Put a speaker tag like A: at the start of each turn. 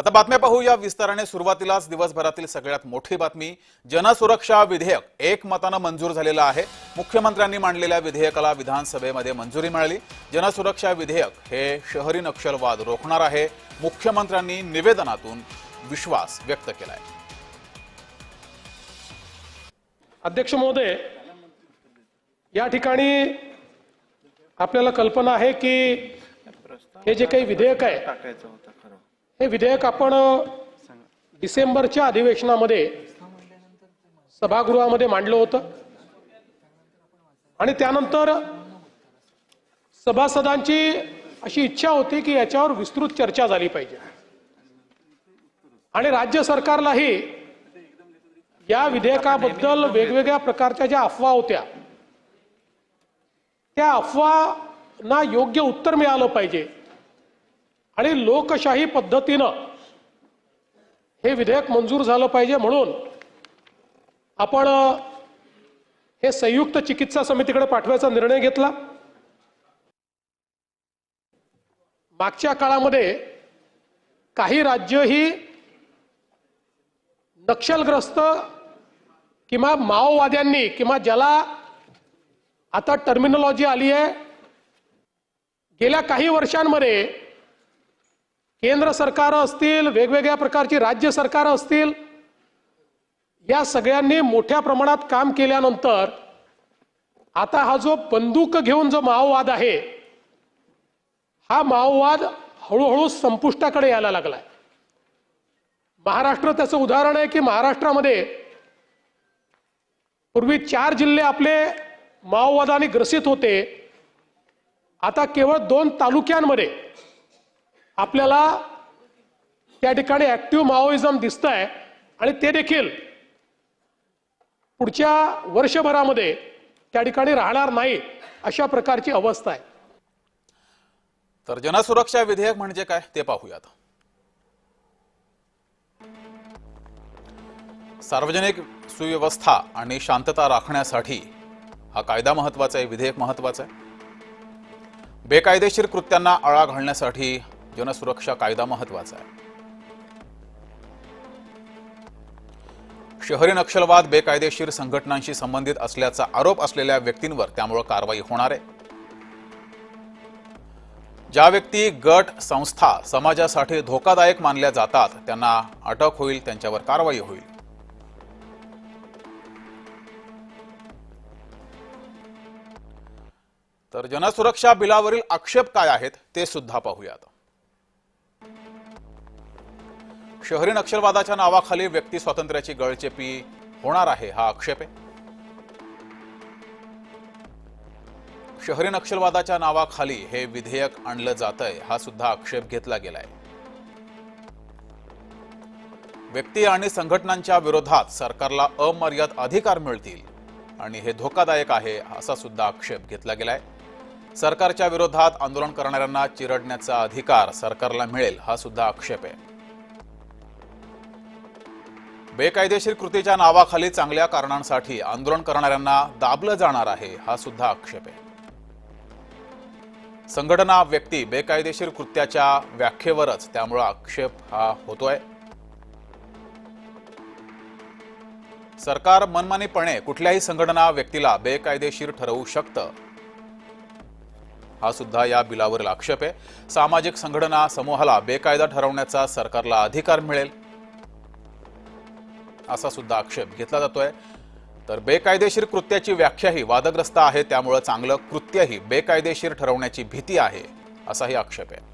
A: आता बातम्या पाहूया. विस्ताराने सुरुवातीलाच दिवसभरातील सगळ्यात मोठी बातमी. जनसुरक्षा विधेयक एकमतानं मंजूर झालेलं आहे. मुख्यमंत्र्यांनी मांडलेल्या विधेयकाला विधानसभेमध्ये मंजुरी मिळाली. जनसुरक्षा विधेयक हे शहरी नक्षलवाद रोखणार आहे. मुख्यमंत्र्यांनी निवेदनातून विश्वास व्यक्त केलाय.
B: अध्यक्ष महोदय या ठिकाणी आपल्याला कल्पना आहे की हे जे काही विधेयक आहे हे विधेयक आपण डिसेंबरच्या अधिवेशनामध्ये सभागृहामध्ये मांडलं होतं. आणि त्यानंतर सभासदांची अशी इच्छा होती की याच्यावर विस्तृत चर्चा झाली पाहिजे. आणि राज्य सरकारलाही या विधेयकाबद्दल वेगवेगळ्या प्रकारच्या ज्या अफवा होत्या त्या अफवांना योग्य उत्तर मिळालं पाहिजे. आणि लोकशाही पद्धतीनं हे विधेयक मंजूर झालं पाहिजे म्हणून आपण हे संयुक्त चिकित्सा समितीकडे पाठवायचा निर्णय घेतला. मागच्या काळामध्ये काही राज्य ही नक्षलग्रस्त किंवा माओवाद्यांनी किंवा ज्याला आता टर्मिनॉलॉजी आली आहे गेल्या काही वर्षांमध्ये केंद्र सरकार असतील वेगवेगळ्या प्रकारची राज्य सरकार असतील या सगळ्यांनी मोठ्या प्रमाणात काम केल्यानंतर आता हा जो बंदूक घेऊन जो माओवाद आहे हा माओवाद हळूहळू संपुष्टाकडे यायला लागलाय. महाराष्ट्र त्याचं उदाहरण आहे की महाराष्ट्रामध्ये पूर्वी चार जिल्हे आपले माओवादाने ग्रसित होते. आता केवळ दोन तालुक्यांमध्ये आपल्याला त्या ठिकाणी ऍक्टिव्ह माओइझम दिसत आहे आणि ते देखील पुढच्या वर्षभरामध्ये त्या ठिकाणी राहणार नाही अशा प्रकारची अवस्था आहे.
A: तर जनसुरक्षा विधेयक म्हणजे काय ते पाहूयात. सार्वजनिक सुव्यवस्था आणि शांतता राखण्यासाठी हा कायदा महत्त्वाचा आहे विधेयक महत्वाचं आहे. बेकायदेशीर कृत्यांना आळा घालण्यासाठी जनसुरक्षा कायदा महत्त्वाचा आहे. शहरी नक्षलवाद बेकायदेशीर संघटनांशी संबंधित असल्याचा आरोप असलेल्या व्यक्तींवर त्यामुळे कारवाई होणार आहे. ज्या व्यक्ती गट संस्था समाजासाठी धोकादायक मानल्या जातात त्यांना अटक होईल त्यांच्यावर कारवाई होईल. तर जनसुरक्षा बिलावरील आक्षेप काय आहेत ते सुद्धा पाहूयात. शहरी नक्षलवादाच्या नावाखाली व्यक्ती स्वातंत्र्याची गळचेपी होणार आहे हा आक्षेप आहे. शहरी नक्षलवादाच्या नावाखाली हे विधेयक आणलं जातंय हा सुद्धा आक्षेप घेतला गेलाय. व्यक्ती आणि संघटनांच्या विरोधात सरकारला अमर्याद अधिकार मिळतील आणि हे धोकादायक आहे असा सुद्धा आक्षेप घेतला गेलाय. सरकारच्या विरोधात आंदोलन करणाऱ्यांना चिरडण्याचा अधिकार सरकारला मिळेल हा सुद्धा आक्षेप आहे. बेकायदेशीर कृतीच्या नावाखाली चांगल्या कारणांसाठी आंदोलन करणाऱ्यांना दाबलं जाणार आहे हा सुद्धा आक्षेप आहे. संघटना व्यक्ती बेकायदेशीर कृत्याच्या व्याख्येवरच त्यामुळे आक्षेप हा होतोय. सरकार मनमानीपणे कुठल्याही संघटना व्यक्तीला बेकायदेशीर ठरवू शकतं. हा सुद्धा या बिलावरील आक्षेप आहे. सामाजिक संघटना समूहाला बेकायदा ठरवण्याचा सरकारला अधिकार मिळेल. असा सुद्धा आक्षेप घेतला जातोय. तर बेकायदेशीर कृत्याची व्याख्याही वादग्रस्त आहे त्यामुळं चांगलं कृत्यही बेकायदेशीर ठरवण्याची भीती आहे असाही आक्षेप आहे.